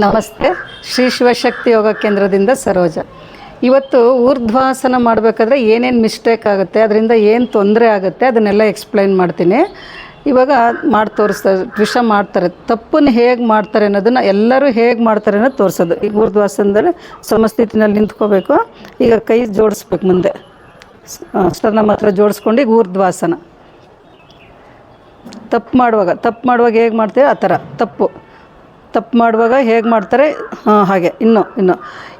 ನಮಸ್ತೆ. ಶ್ರೀ ಶಿವಶಕ್ತಿ ಯೋಗ ಕೇಂದ್ರದಿಂದ ಸರೋಜ. ಇವತ್ತು ಊರ್ಧ್ವಾಸನ ಮಾಡಬೇಕಾದ್ರೆ ಏನೇನು ಮಿಸ್ಟೇಕ್ ಆಗುತ್ತೆ, ಅದರಿಂದ ಏನು ತೊಂದರೆ ಆಗುತ್ತೆ ಅದನ್ನೆಲ್ಲ ಎಕ್ಸ್ಪ್ಲೈನ್ ಮಾಡ್ತೀನಿ. ಇವಾಗ ಮಾಡಿ ತೋರಿಸ್ತಾರೆ ಟ್ವಿಷ ಮಾಡ್ತಾರೆ. ತಪ್ಪನ್ನು ಹೇಗೆ ಮಾಡ್ತಾರೆ ಅನ್ನೋದನ್ನು ಎಲ್ಲರೂ ಹೇಗೆ ಮಾಡ್ತಾರೆ ಅನ್ನೋದು ತೋರಿಸೋದು. ಈಗ ಊರ್ಧ್ವಾಸನದಲ್ಲಿ ಸಮಸ್ಥಿತಿನಲ್ಲಿ ನಿಂತ್ಕೋಬೇಕು. ಈಗ ಕೈ ಜೋಡಿಸ್ಬೇಕು ಮುಂದೆ. ನಮ್ಮ ಮಾತ್ರ ಜೋಡಿಸ್ಕೊಂಡು ಈಗ ಊರ್ಧ್ವಾಸನ. ತಪ್ಪು ಮಾಡುವಾಗ ತಪ್ಪು ಮಾಡುವಾಗ ಹೇಗೆ ಮಾಡ್ತೀವಿ ಆ ಥರ, ತಪ್ಪು. ತಪ್ಪು ಮಾಡುವಾಗ ಹೇಗೆ ಮಾಡ್ತಾರೆ? ಹಾಗೆ. ಇನ್ನು ಇನ್ನು.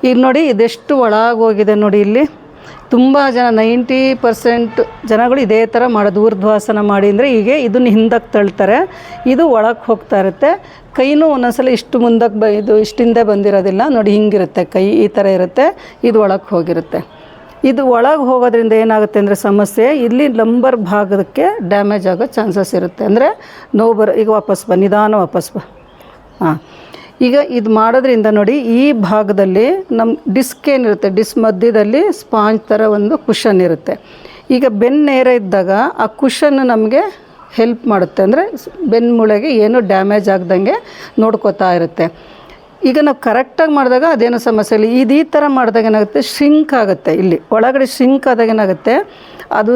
ಈಗ ನೋಡಿ, ಇದೆಷ್ಟು ಒಳಗೋಗಿದೆ ನೋಡಿ ಇಲ್ಲಿ. ತುಂಬ ಜನ, ನೈಂಟಿ ಪರ್ಸೆಂಟ್ ಜನಗಳು ಇದೇ ಥರ ಮಾಡೋದು ಊರ್ಧ್ವಾಸನ ಮಾಡಿ ಅಂದರೆ ಹೀಗೆ ಇದನ್ನು ಹಿಂದಕ್ಕೆ ತಳ್ತಾರೆ. ಇದು ಒಳಗೆ ಹೋಗ್ತಾ ಇರುತ್ತೆ. ಕೈನೂ ಒಂದೊಂದ್ಸಲ ಇಷ್ಟು ಮುಂದಕ್ಕೆ ಬ, ಇದು ಇಷ್ಟಿಂದೆ ಬಂದಿರೋದಿಲ್ಲ. ನೋಡಿ, ಹಿಂಗಿರುತ್ತೆ. ಕೈ ಈ ಥರ ಇರುತ್ತೆ. ಇದು ಒಳಗೆ ಹೋಗಿರುತ್ತೆ. ಇದು ಒಳಗೆ ಹೋಗೋದ್ರಿಂದ ಏನಾಗುತ್ತೆ ಅಂದರೆ ಸಮಸ್ಯೆ, ಇಲ್ಲಿ ಲಂಬರ್ ಭಾಗಕ್ಕೆ ಡ್ಯಾಮೇಜ್ ಆಗೋ ಚಾನ್ಸಸ್ ಇರುತ್ತೆ. ಅಂದರೆ ನೋವು ಬರೋ, ಈಗ ವಾಪಸ್ ಬಾ, ನಿಧಾನ ವಾಪಸ್ ಬಾ. ಹಾಂ. ಈಗ ಇದು ಮಾಡೋದ್ರಿಂದ ನೋಡಿ ಈ ಭಾಗದಲ್ಲಿ ನಮ್ಮ ಡಿಸ್ಕ್ ಏನಿರುತ್ತೆ? ಡಿಸ್ಕ್ ಮಧ್ಯದಲ್ಲಿ ಸ್ಪಾಂಜ್ ಥರ ಒಂದು ಕುಷನ್ ಇರುತ್ತೆ. ಈಗ ಬೆನ್ನು ನೇರ ಇದ್ದಾಗ ಆ ಕುಷನ್ ನಮಗೆ ಹೆಲ್ಪ್ ಮಾಡುತ್ತೆ. ಅಂದರೆ ಬೆನ್ನು ಮೂಳೆಗೆ ಏನೂ ಡ್ಯಾಮೇಜ್ ಆಗ್ದಂಗೆ ನೋಡ್ಕೋತಾ ಇರುತ್ತೆ. ಈಗ ನಾವು ಕರೆಕ್ಟಾಗಿ ಮಾಡಿದಾಗ ಅದೇನೋ ಸಮಸ್ಯೆ ಇಲ್ಲ. ಇದು ಈ ಥರ ಮಾಡಿದಾಗ ಏನಾಗುತ್ತೆ? ಶ್ರಿಂಕ್ ಆಗುತ್ತೆ. ಇಲ್ಲಿ ಒಳಗಡೆ ಶ್ರಿಂಕ್ ಆದಾಗ ಏನಾಗುತ್ತೆ? ಅದು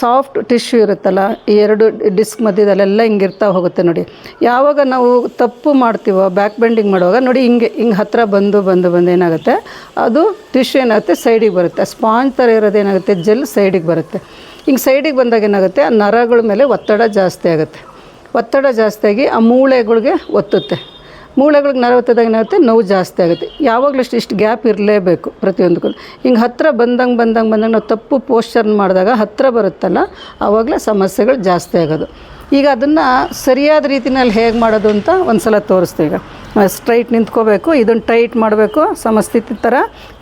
ಸಾಫ್ಟ್ ಟಿಶ್ಯೂ ಇರುತ್ತಲ್ಲ, ಈ ಎರಡು ಡಿಸ್ಕ್ ಮಧ್ಯದಲ್ಲೆಲ್ಲ ಹಿಂಗೆ ಇರ್ತಾ ಹೋಗುತ್ತೆ ನೋಡಿ. ಯಾವಾಗ ನಾವು ತಪ್ಪು ಮಾಡ್ತೀವೋ ಬ್ಯಾಕ್ ಬೆಂಡಿಂಗ್ ಮಾಡುವಾಗ, ನೋಡಿ ಹಿಂಗೆ ಹಿಂಗೆ ಹತ್ತಿರ ಬಂದು ಬಂದು ಬಂದು ಏನಾಗುತ್ತೆ? ಅದು ಟಿಶ್ಯೂ ಏನಾಗುತ್ತೆ? ಸೈಡಿಗೆ ಬರುತ್ತೆ. ಸ್ಪಾಂಜ್ ಥರ ಇರೋದು ಏನಾಗುತ್ತೆ? ಜೆಲ್ ಸೈಡಿಗೆ ಬರುತ್ತೆ. ಹಿಂಗೆ ಸೈಡಿಗೆ ಬಂದಾಗ ಏನಾಗುತ್ತೆ? ಆ ನರಗಳ ಮೇಲೆ ಒತ್ತಡ ಜಾಸ್ತಿ ಆಗುತ್ತೆ. ಒತ್ತಡ ಜಾಸ್ತಿಯಾಗಿ ಆ ಮೂಳೆಗಳಿಗೆ ಒತ್ತುತ್ತೆ. ಮೂಳೆಗಳಿಗೆ ನರವತ್ತದಾಗ ಏನಾಗುತ್ತೆ? ನೋವು ಜಾಸ್ತಿ ಆಗುತ್ತೆ. ಯಾವಾಗಲೂ ಅಷ್ಟು ಇಷ್ಟು ಗ್ಯಾಪ್ ಇರಲೇಬೇಕು ಪ್ರತಿಯೊಂದಕ್ಕೂ. ಹಿಂಗೆ ಹತ್ತಿರ ಬಂದಂಗೆ ಬಂದಂಗೆ ಬಂದಂಗೆ ನಾವು ತಪ್ಪು ಪೋಶ್ಚರ್ನ ಮಾಡಿದಾಗ ಹತ್ತಿರ ಬರುತ್ತಲ್ಲ ಆವಾಗಲೇ ಸಮಸ್ಯೆಗಳು ಜಾಸ್ತಿ ಆಗೋದು. ಈಗ ಅದನ್ನು ಸರಿಯಾದ ರೀತಿನಲ್ಲಿ ಹೇಗೆ ಮಾಡೋದು ಅಂತ ಒಂದು ಸಲ ತೋರಿಸ್ತೀವಿ ಈಗ ಸ್ಟ್ರೈಟ್ ನಿಂತ್ಕೋಬೇಕು ಇದನ್ನು ಟೈಟ್ ಮಾಡಬೇಕು, ಸಮಸ್ಥಿತಿ ಥರ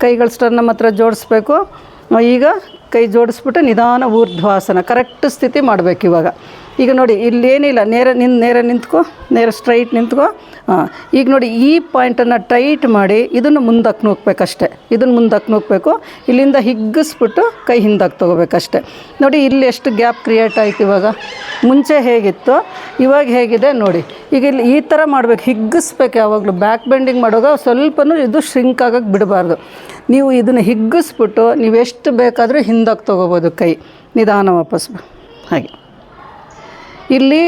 ಕೈಗಳು ಸ್ಟರ್ ನಮ್ಮ ಹತ್ರ ಜೋಡಿಸ್ಬೇಕು. ಈಗ ಕೈ ಜೋಡಿಸ್ಬಿಟ್ಟು ನಿಧಾನ ಊರ್ಧ್ವಾಸನ ಕರೆಕ್ಟ್ ಸ್ಥಿತಿ ಮಾಡಬೇಕು ಇವಾಗ. ಈಗ ನೋಡಿ, ಇಲ್ಲೇನಿಲ್ಲ, ನೇರ ನಿನ್, ನೇರ ನಿಂತ್ಕೋ, ನೇರ ಸ್ಟ್ರೈಟ್ ನಿಂತ್ಕೋ. ಹಾಂ ಈಗ ನೋಡಿ, ಈ ಪಾಯಿಂಟನ್ನು ಟೈಟ್ ಮಾಡಿ, ಇದನ್ನು ಮುಂದಕ್ಕೆ ನೂಕ್ಬೇಕಷ್ಟೆ. ಇದನ್ನು ಮುಂದಕ್ಕೆ ನೂಕಬೇಕು, ಇಲ್ಲಿಂದ ಹಿಗ್ಗಿಸ್ಬಿಟ್ಟು ಕೈ ಹಿಂದಕ್ಕೆ ತೊಗೋಬೇಕಷ್ಟೆ. ನೋಡಿ, ಇಲ್ಲಿ ಎಷ್ಟು ಗ್ಯಾಪ್ ಕ್ರಿಯೇಟ್ ಆಯ್ತು ಇವಾಗ. ಮುಂಚೆ ಹೇಗಿತ್ತು, ಇವಾಗ ಹೇಗಿದೆ ನೋಡಿ. ಈಗ ಇಲ್ಲಿ ಈ ಥರ ಮಾಡಬೇಕು, ಹಿಗ್ಗಿಸ್ಬೇಕು ಯಾವಾಗಲೂ. ಬ್ಯಾಕ್ ಬೆಂಡಿಂಗ್ ಮಾಡುವಾಗ ಸ್ವಲ್ಪನೂ ಇದು ಶ್ರಿಂಕ್ ಆಗೋಕ್ಕೆ ಬಿಡಬಾರ್ದು. ನೀವು ಇದನ್ನು ಹಿಗ್ಗಿಸ್ಬಿಟ್ಟು, ನೀವು ಎಷ್ಟು ಬೇಕಾದರೂ ಹಿಂದಕ್ಕೆ ತೊಗೋಬೋದು ಕೈ. ನಿಧಾನ ವಾಪಸ್ ಹಾಗೆ. ಇಲ್ಲಿ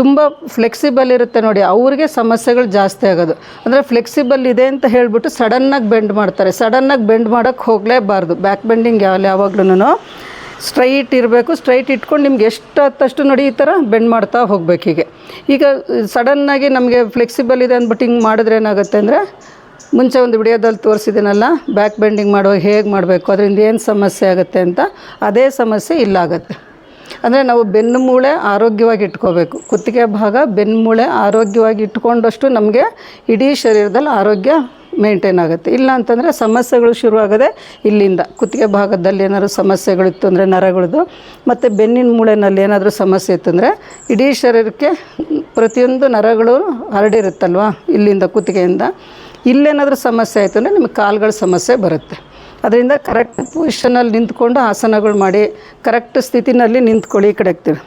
ತುಂಬ ಫ್ಲೆಕ್ಸಿಬಲ್ ಇರುತ್ತೆ ನೋಡಿ, ಅವ್ರಿಗೆ ಸಮಸ್ಯೆಗಳು ಜಾಸ್ತಿ ಆಗೋದು. ಅಂದರೆ ಫ್ಲೆಕ್ಸಿಬಲ್ ಇದೆ ಅಂತ ಹೇಳಿಬಿಟ್ಟು ಸಡನ್ನಾಗಿ ಬೆಂಡ್ ಮಾಡ್ತಾರೆ. ಸಡನ್ನಾಗಿ ಬೆಂಡ್ ಮಾಡೋಕ್ಕೆ ಹೋಗಲೇಬಾರ್ದು. ಬ್ಯಾಕ್ ಬೆಂಡಿಂಗ್ ಯಾವ ಯಾವಾಗ್ಲೂ ಸ್ಟ್ರೈಟ್ ಇರಬೇಕು ಸ್ಟ್ರೈಟ್ ಇಟ್ಕೊಂಡು ನಿಮ್ಗೆ ಎಷ್ಟು ಹತ್ತಷ್ಟು ನೋಡಿ ಈ ಥರ ಬೆಂಡ್ ಮಾಡ್ತಾ ಹೋಗ್ಬೇಕು ಹೀಗೆ. ಈಗ ಸಡನ್ನಾಗಿ ನಮಗೆ ಫ್ಲೆಕ್ಸಿಬಲ್ ಇದೆ ಅಂದ್ಬಿಟ್ಟು ಹಿಂಗೆ ಮಾಡಿದ್ರೆ ಏನಾಗುತ್ತೆ ಅಂದರೆ, ಮುಂಚೆ ಒಂದು ವಿಡಿಯೋದಲ್ಲಿ ತೋರಿಸಿದ್ದೀನಲ್ಲ ಬ್ಯಾಕ್ ಬೆಂಡಿಂಗ್ ಮಾಡುವಾಗ ಹೇಗೆ ಮಾಡಬೇಕು, ಅದರಿಂದ ಏನು ಸಮಸ್ಯೆ ಆಗುತ್ತೆ ಅಂತ, ಅದೇ ಸಮಸ್ಯೆ ಇಲ್ಲಾಗುತ್ತೆ. ಅಂದರೆ ನಾವು ಬೆನ್ನು ಮೂಳೆ ಆರೋಗ್ಯವಾಗಿ ಇಟ್ಕೋಬೇಕು. ಕುತ್ತಿಗೆ ಭಾಗ ಬೆನ್ನು ಮೂಳೆ ಆರೋಗ್ಯವಾಗಿ ಇಟ್ಕೊಂಡಷ್ಟು ನಮಗೆ ಇಡೀ ಶರೀರದಲ್ಲಿ ಆರೋಗ್ಯ ಮೇಂಟೈನ್ ಆಗುತ್ತೆ. ಇಲ್ಲ ಅಂತಂದರೆ ಸಮಸ್ಯೆಗಳು ಶುರುವಾಗದೆ ಇಲ್ಲಿಂದ ಕುತ್ತಿಗೆ ಭಾಗದಲ್ಲಿ ಏನಾದರೂ ಸಮಸ್ಯೆಗಳಿತ್ತು ಅಂದರೆ ನರಗಳದ್ದು ಮತ್ತು ಬೆನ್ನಿನ ಮೂಳೆನಲ್ಲಿ ಏನಾದರೂ ಸಮಸ್ಯೆ ಇತ್ತು ಅಂದರೆ ಇಡೀ ಶರೀರಕ್ಕೆ ಪ್ರತಿಯೊಂದು ನರಗಳು ಹರಡಿರುತ್ತಲ್ವ ಇಲ್ಲಿಂದ ಕುತ್ತಿಗೆಯಿಂದ. ಇಲ್ಲೇನಾದರೂ ಸಮಸ್ಯೆ ಆಯಿತು ಅಂದರೆ ನಿಮಗೆ ಕಾಲುಗಳ ಸಮಸ್ಯೆ ಬರುತ್ತೆ. ಅದರಿಂದ ಕರೆಕ್ಟ್ ಪೊಸಿಷನಲ್ಲಿ ನಿಂತ್ಕೊಂಡು ಆಸನಗಳು ಮಾಡಿ ಕರೆಕ್ಟ್ ಸ್ಥಿತಿನಲ್ಲಿ ನಿಂತ್ಕೊಳ್ಳಿ ಈ ಕಡೆ ಆಗ್ತೀವಿ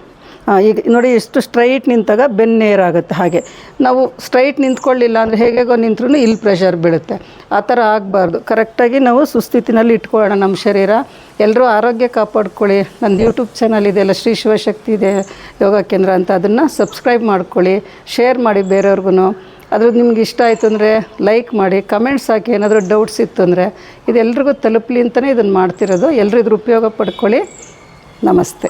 ಈಗ ನೋಡಿ ಎಷ್ಟು ಸ್ಟ್ರೈಟ್ ನಿಂತಾಗ ಬೆನ್ನೇರ್ ನೇರಾಗುತ್ತೆ ಹಾಗೆ. ನಾವು ಸ್ಟ್ರೈಟ್ ನಿಂತ್ಕೊಳ್ಳಿಲ್ಲ ಅಂದರೆ ಹೇಗೇಗೋ ನಿಂತ್ರೂ ಇಲ್ಲಿ ಪ್ರೆಷರ್ ಬೀಳುತ್ತೆ. ಆ ಥರ ಆಗಬಾರ್ದು. ಕರೆಕ್ಟಾಗಿ ನಾವು ಸುಸ್ಥಿತಿನಲ್ಲಿ ಇಟ್ಕೊಳ್ಳೋಣ ನಮ್ಮ ಶರೀರ. ಎಲ್ಲರೂ ಆರೋಗ್ಯ ಕಾಪಾಡ್ಕೊಳ್ಳಿ. ನನ್ನ ಯೂಟ್ಯೂಬ್ ಚಾನಲ್ ಇದೆಯಲ್ಲ ಶ್ರೀ ಶಿವಶಕ್ತಿ ಇದೆ ಯೋಗ ಕೇಂದ್ರ ಅಂತ ಅದನ್ನು ಸಬ್ಸ್ಕ್ರೈಬ್ ಮಾಡ್ಕೊಳ್ಳಿ. ಶೇರ್ ಮಾಡಿ ಬೇರೆಯವ್ರಿಗೂ ಅದ್ರದ್ದು ನಿಮ್ಗೆ ಇಷ್ಟ ಆಯಿತು ಅಂದರೆ ಲೈಕ್ ಮಾಡಿ ಕಮೆಂಟ್ಸ್ ಹಾಕಿ ಏನಾದರೂ ಡೌಟ್ಸ್ ಇತ್ತು ಅಂದರೆ ಇದೆಲ್ಲರಿಗೂ ತಲುಪಲಿ ಅಂತಲೇ ಇದನ್ನು ಮಾಡ್ತಿರೋದು. ಎಲ್ಲರೂ ಇದ್ರ ಉಪಯೋಗ ಪಡ್ಕೊಳ್ಳಿ. ನಮಸ್ತೆ.